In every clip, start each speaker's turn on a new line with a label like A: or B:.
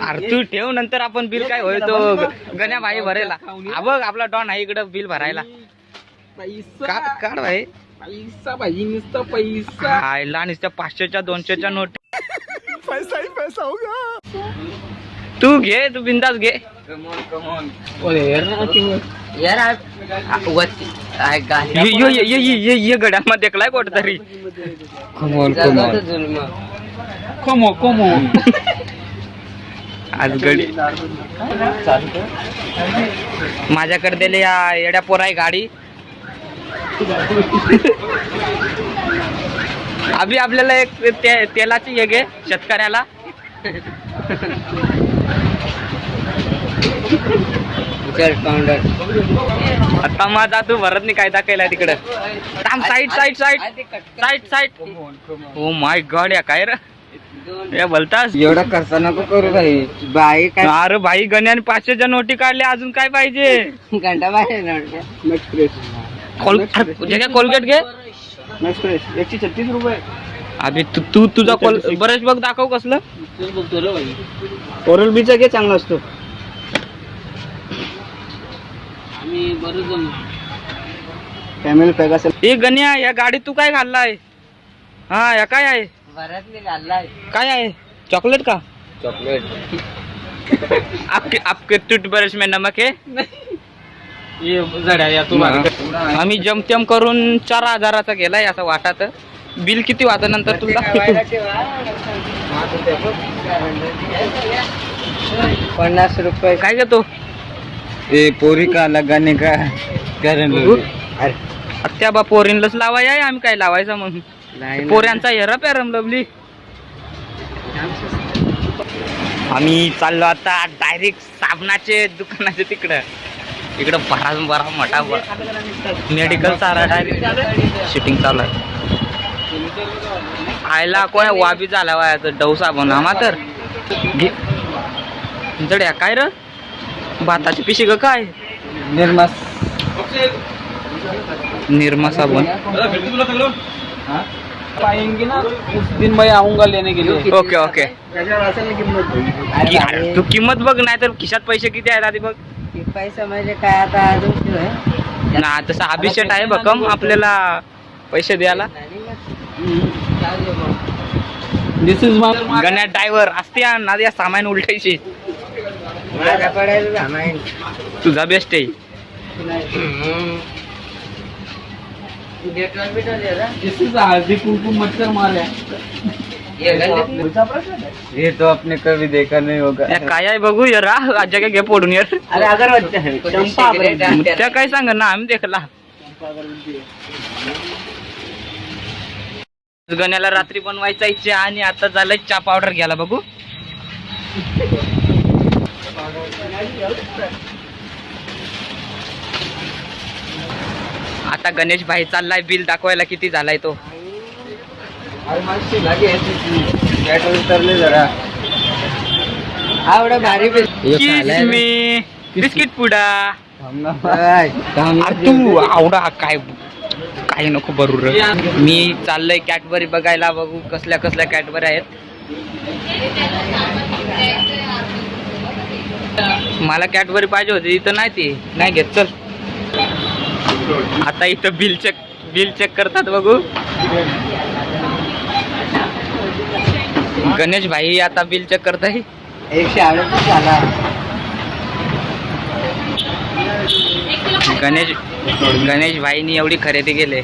A: अरे तू ठेव नंतर आपण बिल काय होय तो गण्या भाई भरायला हा बघ आपला डॉन आहे इकडं बिल भरायला.
B: पैसा.
A: काढ काढ भाई
B: पैसा पाहिजे नुसतं पैसा.
A: आयला नुसत्या पाचशेच्या दोनशेच्या नोट. तू घे तू बिंदास घे.
C: यार
A: ये ये ये ये ये ये गड्यांमध्ये देखलाय कोट तरी.
B: कमो कमो
A: आज गडी माझ्याकडे दिले या येड्या पोराय गाडी अभि आपल्याला एक ते- तेलाची हे घे शेतकऱ्याला आता माझा तू भरत नाही कायदा केला तिकडं थांब side side side side side oh my god या काय रे या बोलतास?
C: एवढा खर्च नको करू भाई. बाई काय
A: अरे भाई गण्याने पाचशेच्या नोटी काढल्या अजून काय पाहिजे?
C: घंटा बाहेर
A: कोल जे काय कोलगेट घे?
B: एकशे छत्तीस रुपये.
A: अभि तू तू तुझा कोल बरेच बघ दाखव कसलं. ओरल बीचा घे चांगला असतो.
B: आम्ही बरं जण
A: फॅमिली पॅक असेल ए गण्या या गाडीत तू काय घाललाय? हा या काय आहे? काय आहे? चॉकलेट का?
C: चॉकलेट.
A: आपके आपके टूथब्रश में नमक है?
B: ये जड्या या
A: आम्ही जमतेम करून चार हजाराचा गेलाय असं वाटात. बिल किती वाटत नंतर तुला?
C: पन्नास रुपये.
A: काय घेतो
C: ए पोरी का लगाने का कारण?
A: त्या बा पोरींलाच लावाय आहे आम्ही काय लावायचं मग पोऱ्यांचा हेरा पॅरम लवली. आम्ही चाललो आता डायरेक्ट साबणाचे दुकानाचे तिकडं. इकडं बरा बरा मोठा मेडिकल चाला डायरेक्ट शिटिंग चालू आहे. आयला कोण वाबी झाला वाया डव साबण. आम्हा तर. जड्या काय र? भाताची पिशी ग काय?
C: निर्मास.
A: निर्मा साबण.
B: पाएंगे ना उस दिन मैं आऊंगा लेने के लिए।
A: Okay okay. की- तू किंमत बघ नाही तर खिशात पैसे किती आहेत आधी बघ.
C: पैसा म्हणजे काय आता अजून आहे.
A: ना तसा अभिषेक आहे भक्कम आपल्याला पैसे द्यायला.
B: दिस इज माय
A: गण्या ड्रायव्हर असते ना या सामान उलटायची. तुझा बेस्ट आहे.
B: हल्दी कुमकुम मच्छर मार है
C: ये गंदे- ये तो. आपने कभी देखा नहीं होगा.
A: काय आहे बघू यार आज्या काय घे पोडून यार
C: अरे अगरबत्ती.
A: त्या काय सांग ना आम्ही देखला. गण्याला रात्री बनवायचा इच्छा आणि आता झालंय चहा पावडर घ्यायला बघू. आता गणेश भाई चाललाय बिल दाखवायला किती झालाय तो?
C: हा भारी
A: बिस्किट पुडा. तू आवडा काय काय नको बरोबर मी चाललोय कॅटबरी बघायला बघू कसल्या कसल्या कॅटबरी आहेत. मला कॅटबरी पाहिजे होती इथं नाही ती. नाही घेत चल. आता इथं बिल चेक बिल चेक करतात बघू. गणेश भाई आता बिल चेक करत आहे.
C: एकशे अडतीस झाला.
A: गणेश गणेश भाईनी एवढी खरेदी केली.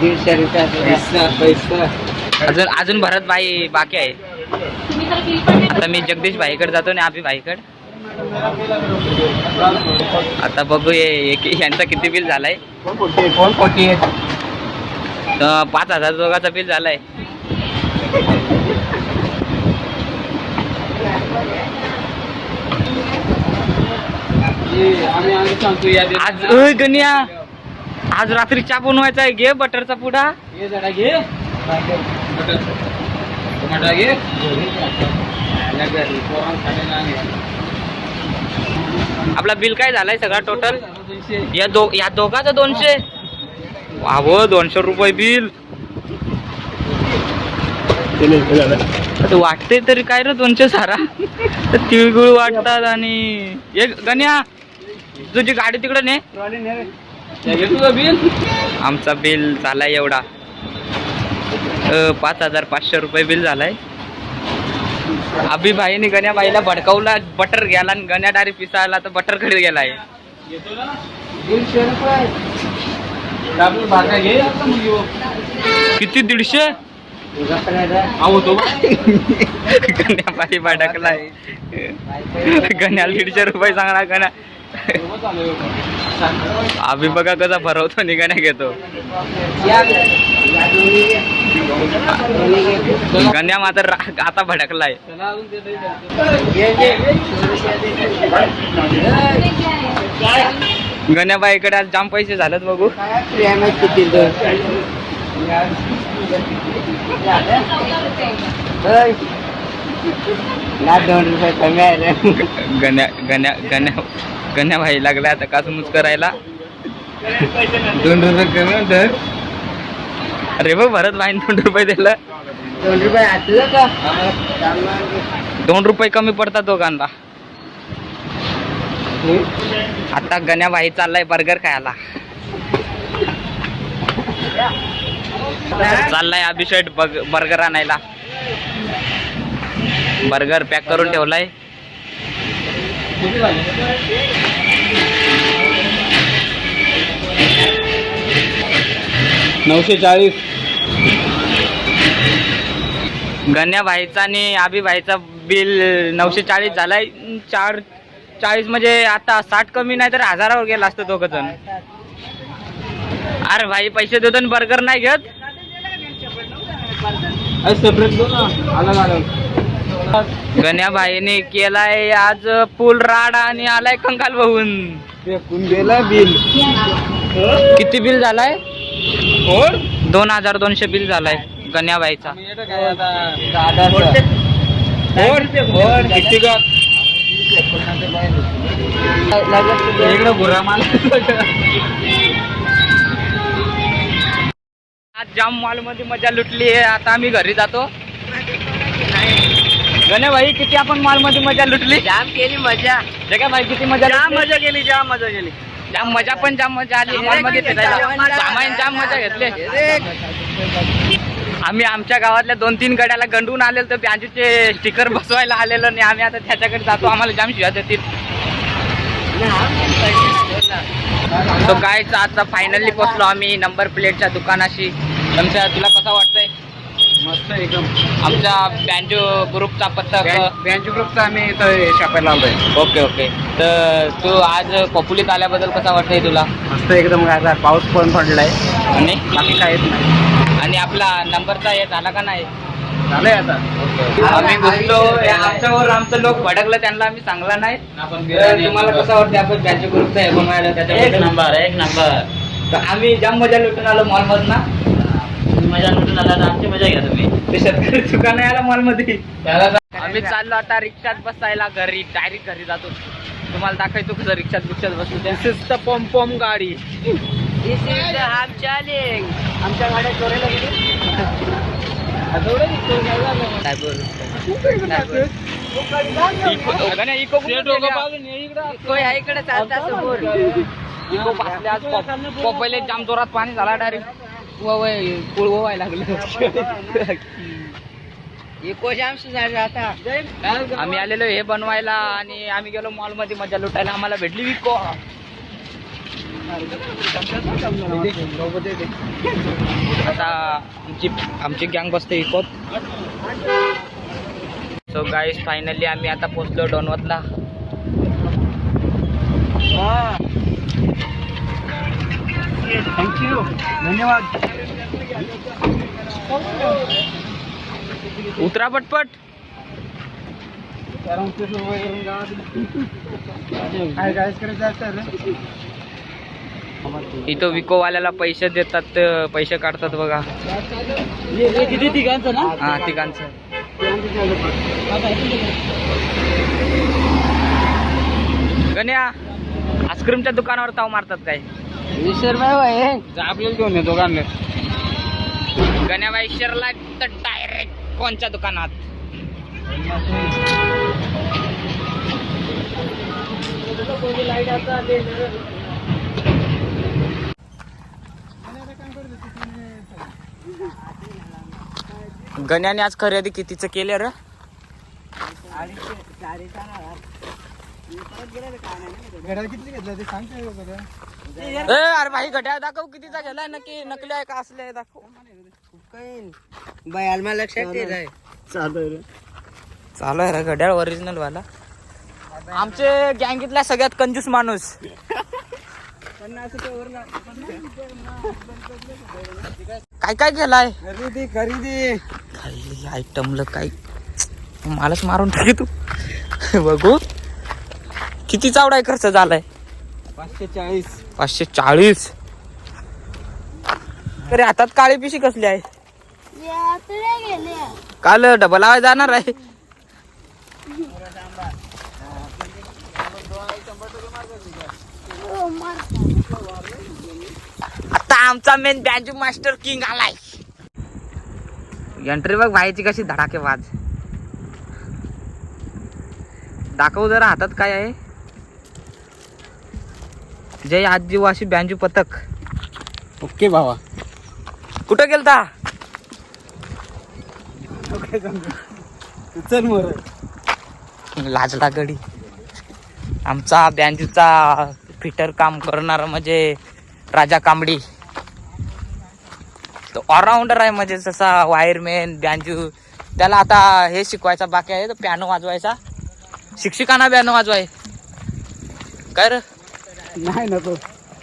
C: दीडशे रुपये
A: अजून अजून भरत भाई बाकी आहे. आता मी जगदीश भाईकडे जातो आणि अभि भाईकडे. आता बघू हे- यांचा किती बिल झालाय पाच हजार दोघाचा बिल झालाय. आज अय गण्या आज रात्री चहा बनवायचा आहे घे बटरचा पुडा
B: घे बटर. घे.
A: आपला बिल काय झालाय सगळा टोटल. या दो या दोघाचं दोनशे? वाव दोनशे रुपये बिल. वाटते तरी काय रे दोनशे सारा? तर तिळगुळ वाटतात आणि एक गण्या तुझी गाडी तिकडे ने. आमचा बिल झालाय एवढा. पाच हजार पाचशे रुपये बिल झालाय. अभि भाईने गण्या बाईला भडकावला बटर गेला आणि गण्या डायरेक्ट पिसायला तर बटरकडे गेलाय. किती दीडशे?
B: तो
A: गण्या बाई भडकलाय. गण्याला दीडशे रुपये सांगणार गण्या
B: आम्ही बघा
A: कसा भरवतो निघाण्या घेतो. गण्या मात्र आता भडकलाय. गण्याबाईकडे आज जाम पैसे झालेत बघू.
C: किती ना दोन रुपये कमी आहे
A: गण्या गण्या गण्या गण्या भाई लागला आता कासमूच करायला.
C: दोन रुपये कमी होतं
A: अरे बघ भरत भाई दोन रुपये दिलं.
C: दोन रुपये का?
A: दोन रुपये कमी पडतात दोघांना. आता गण्या भाई चाललाय बर्गर खायला. चाललाय अभिषेक बर्गर आणायला. बर्गर पॅक करून ठेवलाय?
B: नऊशे चाळीस.
A: गण्या भाईचा आणि आबी भाईचा बिल नऊशे चाळीस झालाय. चार चाळीस म्हणजे आता साठ कमी नाही तर हजारावर गेला असतं दोघ जण अरे भाई पैसे देतो आणि बर्गर नाही घेत.
B: सेपरेट दो ना अलग अलग
A: गण्या भाईने केलाय आज फुल राड आणि आलाय कंकाल बघून.
C: बिल.
A: किती बिल झालाय? दोन हजार दोनशे बिल झालाय गण्या भाईचा
B: मी येतो काय आता
C: दादा
B: कोण? कोण व्यक्तिगत इकडे भुरा माल.
A: आज जाम मॉलमध्ये मजा लुटली आहे. आता आम्ही घरी जातो. गण्या भाई किती आपण मॉलमध्ये मजा लुटली?
C: जाम केली मजा.
A: जगा भाई किती मजा
C: जाम? मजा केली जाम मजा केली.
A: जाम मजा पण जाम मजा आली. मॉलमध्ये फिरायला. सामान जाम मजा घेतले. आम्ही आमच्या गावातल्या दोन तीन गड्याला गंडून आलेलो तर बँजूचे स्टिकर बसवायला आलेलो आणि आम्ही आता त्याच्याकडे जातो. आम्हाला जाम शिवाय देतील. तो काय आता फायनली पोचलो आम्ही. नंबर प्लेटच्या दुकानाशी. तुमच्या तुला कसं वाटतंय?
B: मस्त एकदम.
A: आमच्या बँजो ग्रुपचा पथक
B: बँच ग्रुपचा आम्ही इथं छापायला आलोय.
A: Okay okay. तर तू आज पपुलीत आल्याबद्दल कसा वाटतंय तुला?
B: मस्त एकदम गारदार पाऊस पण पडलाय.
A: आणि?
B: बाकी काय येत नाही.
A: आणि आपला नंबरचा हे झाला का नाही?
B: झालंय आता.
A: आम्ही घुसलो आमच्यावर आमचं लोक भडकलं त्यांना आम्ही सांगला नाही. तुम्हाला कसं वाटतं आपण बँजो ग्रुपचा हे बनवायला? त्याच्याबद्दल?
C: नंबर एक नंबर.
A: तर आम्ही जाम मजा लुटून आलो मॉल मधनं.
C: मजा लुटून आला तर आमची मजा घ्या तुम्ही.
A: ते शेतकरी दुकान आहे आला मॉलमध्ये
B: त्याला
A: आम्ही चाललो आता रिक्षात बसायला घरी डायरेक्ट घरी जातो तुम्हाला दाखवायचो कसं रिक्षात रिक्षात बसलो त्या
B: पम पम गाडी
C: दिस इज चॅलेंज आमच्या गाड्या इकडे चालता समोर
A: इको पासले आज पप- पपईले जाम जोरात पाणी झाला डायरेक्ट कुळ व्हायला लागलं
C: इको जाम सुधार आता
A: आम्ही आलेलो हे बनवायला आणि आम्ही गेलो मॉलमध्ये मजा लुटायला. आम्हाला भेटली विको. आता आमची आमची गँग बसते इकोत सो गाईस फायनली आम्ही आता पोचलो डोनवतला.
B: थँक्यू धन्यवाद.
A: उतरा पटपट. इथं विकोवाल्याला पैसे देतात पैसे काढतात बघा.
B: ठिकाणचं ना
A: हा तिघांचं. गण्या आईस्क्रीमच्या दुकानावर ताव मारतात काय?
B: आपल्याला घेऊन येतो का
A: गण्याबाई शिरला तर डायरेक्ट कोणच्या दुकानात. गण्याने आज खरेदी कितीचं केलं र? अरे भाई घड्याळ दाखव कितीचा गेलाय? नक्की नकली आहे का असले आहे? दाखव.
C: बाय आलमा लक्षात येत
B: चालू
A: आहे रे. घड्याळ ओरिजिनल वाला. आमचे गँगीतला सगळ्यात कंजूस माणूस. काय काय केलाय?
B: खरेदी खरेदी.
A: काही आयटमलं काही मलाच मारून टाकी तू. बघू. किती चावडा खर्च झालाय?
B: पाचशे चाळीस.
A: पाचशे चाळीस. तरी हातात काळी पिशी कसली आहे? काल डबल आवाज जाणार आहे. आता आमचा मेन बँजू मास्टर किंग आलाय. एंट्री बघ भाईची कशी धडाके वाज. दाखव जरा हातात काय आहे. जय आदिवासी बँजू पथक.
B: ओके भावा.
A: कुठं गेलता?
B: चल मोर.
A: लाजला गडी. आमचा बँजूचा फिटर काम करणारा म्हणजे राजा कांबडी. तो ऑलराऊंडर आहे म्हणजे जसा वायरमॅन बँजू त्याला आता हे शिकवायचा बाकी आहे पियानो वाजवायचा. शिक्षिकांना पियानो वाजवाय. काय रे?
B: नाही नको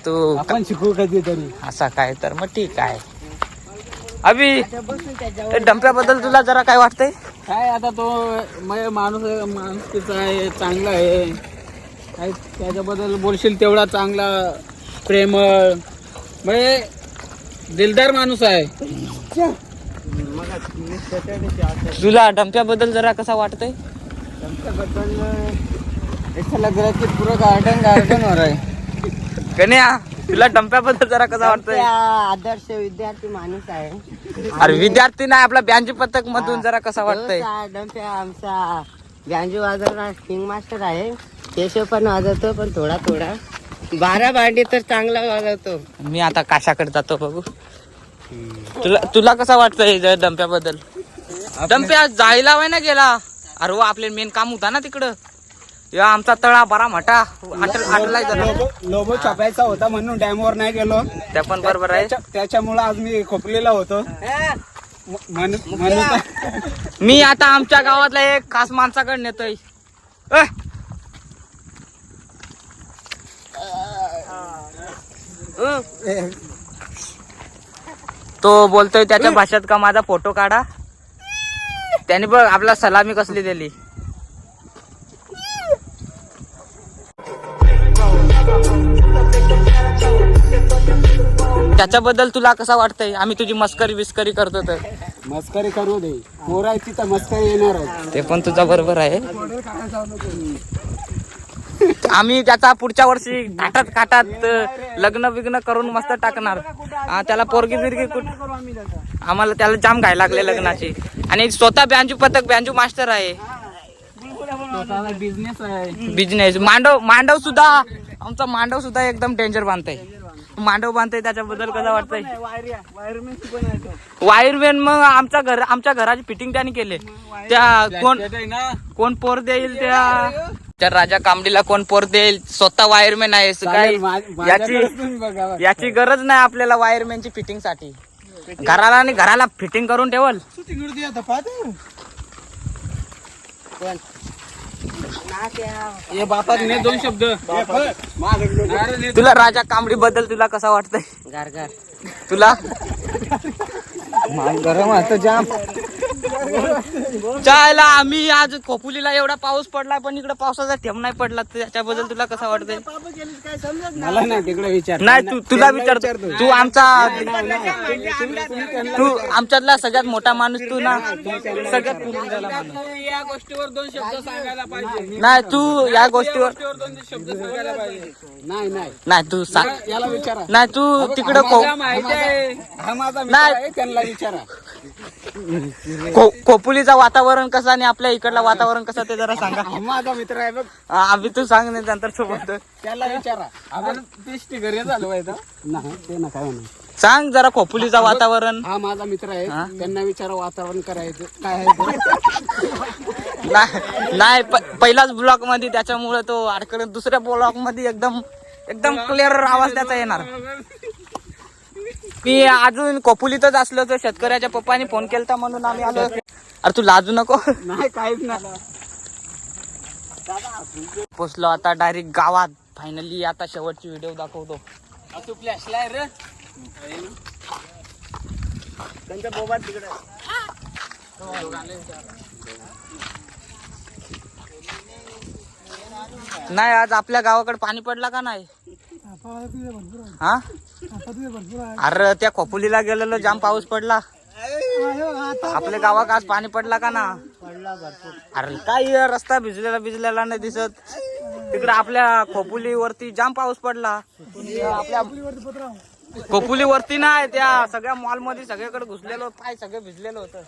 A: तू.
B: आपण शिकू कधीतरी
A: असा काय तर मग ठीक आहे. अभि डंप्याबद्दल तुला जरा काय वाटतंय?
B: काय आता तो माणूस माणूस तिचा आहे चांगला आहे. काय त्याच्याबद्दल बोलशील तेवढा चांगला प्रेमळ. म्हणजे दिलदार माणूस आहे.
A: तुला डंप्याबद्दल जरा कसा वाटतंय?
B: लग्नाची पुरं गार्डन गार्डन वर आहे.
A: कन्या तुला डंप्याबद्दल जरा कसा वाटतंय?
C: आदर्श विद्यार्थी माणूस आहे.
A: अरे विद्यार्थी नाही आपला बँजी पथक मधून जरा कसा वाटतंय?
C: डंप्या आमचा. गांजू वाजवणार किंग मास्टर आहे. केशव पण वाजवतो पण थोडा थोडा. बारा भांडी तर चांगला वाजवतो.
A: मी आता काशाकडे जातो बघू. तुला तुला कसा वाटतंय डंप्याबद्दल? डंप्या जायला वाय ना गेला? अरे वा आपले मेन काम होता ना तिकडं. या आमचा तळा बरा मोठा. आटल आटलाय
B: लोबो छापायचा होता म्हणून डॅम वर नाही गेलो.
A: त्या पण बरोबर आहे.
B: त्याच्या- त्याच्यामुळं आज मी खोकलेला होतो. म-
A: आता आमच्या गावातला एक खास माणसाकडे नेतोय! तो बोलतोय त्याच्या भाषेत का माझा फोटो काढा? त्याने बघ आपला सलामी कसली दिली. त्याच्याबद्दल तुला कसा वाटतंय? आम्ही तुझी मस्करी बिस्करी करतो तर.
B: मस्करी करू दे. पोरायची तर मस्करी येणार आहे
A: ते पण तुझा बरोबर आहे. आम्ही त्याचा पुढच्या वर्षी काटात काटात लग्न बिग्न करून मस्त टाकणार. हा, त्याला पोरगी बिरगी कुठ आम्हाला त्याला जाम घाय लागले लग्नाची. आणि स्वतः बँजू पथक बँजू मास्टर आहे.
B: बिझनेस आहे.
A: बिझनेस मांडव मांडव सुद्धा आमचा मांडव सुद्धा एकदम डेंजर बांधतय. मांडव बांधतय त्याच्याबद्दल कसं वाटतंय? वायरमॅन मग आमच्या घर आमच्या घराची फिटिंग त्याने केले. त्या कोण कोण पोर देईल त्या त्या राजा कामडीला कोण पोर देईल? स्वतः वायरमॅन आहे काय याची याची गरज नाही आपल्याला वायरमॅनची फिटिंगसाठी. घराला आणि घराला फिटिंग करून ठेवल.
B: ये बापात ने दोन शब्द.
A: तुला राजा कांबडी बद्दल तुला कसा वाटतंय?
C: गारगार.
A: तुला?
B: माल गरम आता जाम.
A: चायला आम्ही आज खोपुलीला एवढा पाऊस पडला पण इकडे पावसाचा थेंब नाही पडला. त्याच्याबद्दल तुला कसं वाटतंय?
B: मला नाही तिकडे विचार.
A: नाही तू तुला विचारतो. तू आमचा तू आमच्यातला सगळ्यात मोठा माणूस तू ना. सगळ्यात.
B: या गोष्टीवर दोन शब्द सांगायला पाहिजे.
A: नाही तू या गोष्टीवर
B: दोन शब्द सांगायला पाहिजे. नाही नाही.
A: नाही तू सांग
B: याला विचारा.
A: नाही तू तिकडं नाही.
B: आहे त्यांना विचारा.
A: को- खोपोलीचं वातावरण कसं आणि आपल्या इकडलं वातावरण कसं ते जरा सांगा.
B: हा माझा मित्र आहे बघ.
A: हा, अभि तू सांग नाही नंतर सोबत
B: त्याला विचारा. आपण घरी झालो आहे नाही ते ना काय म्हणा.
A: सांग जरा खोपोलीचं वातावरण.
B: हा माझा मित्र आहे.
A: हा?
B: त्यांना विचारा वातावरण करायचं काय आहे ते.
A: नाही नाही, प- पहिलाच ब्लॉकमध्ये त्याच्यामुळे तो अडकड दुसऱ्या ब्लॉकमध्ये एकदम एकदम क्लिअर आवाज त्याचा येणार. मी अजून कोपुलीतच असलो तर शेतकऱ्याच्या पप्पानी फोन केलता म्हणून आम्ही आलो. अरे तू लाजू नको.
B: नाही काहीच नाही.
A: पोचलो आता डायरेक्ट गावात. फायनली आता शेवटची व्हिडिओ दाखवतो.
B: तू फ्लॅशला रे. त्यांच्या बोबा तिकडे
A: नाही आज आपल्या गावाकडे पाणी पडला का नाही? हा? अरे त्या खोपुलीला गेलेलो जाम पाऊस पडला. आपल्या गावात आज पाणी पडला का ना? अरे काय रस्ता भिजलेला भिजलेला नाही दिसत. तिकडे आपल्या खोपुली वरती जाम पाऊस पडला. आपल्या खोपुली वरती नाही त्या सगळ्या मॉलमध्ये सगळीकडे घुसलेलो पाय सगळं भिजलेलं होतं.